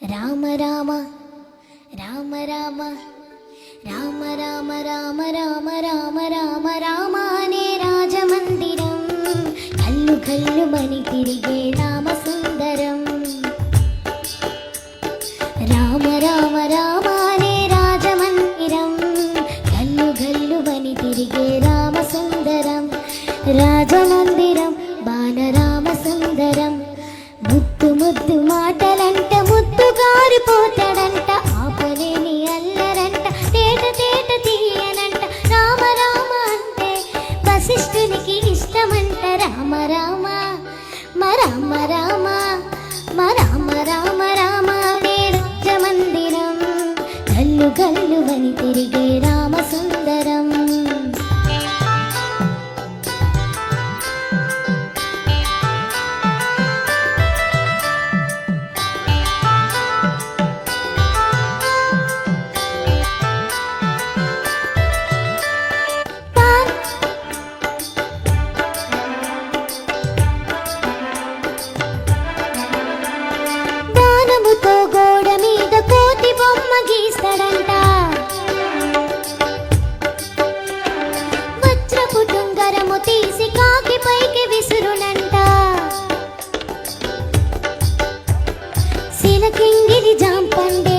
രാമ രാമ രാമ രാമ രാമ രാമ രാമ രാമ രാമ രാമ രാമാനേ രാജമന്ദിരം കല്ലു കല്ലു മണി തിരികെ രാമസുന്ദരം. രാമ രാമ രാമാനേ രാജമന്ദിരം കല്ലു കല്ലു മണി തിരികെ രാമസുന്ദരം. രാജമന്ദിരം రామ రామ రామ రామ రామ రామ నేడొచ్చ మందిరం. గల్లు గల్లు వని తిరిగే రామ. జాంపండే.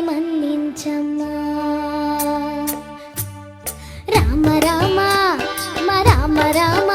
మన్నించమ్మా. రామ రామ రామ రామ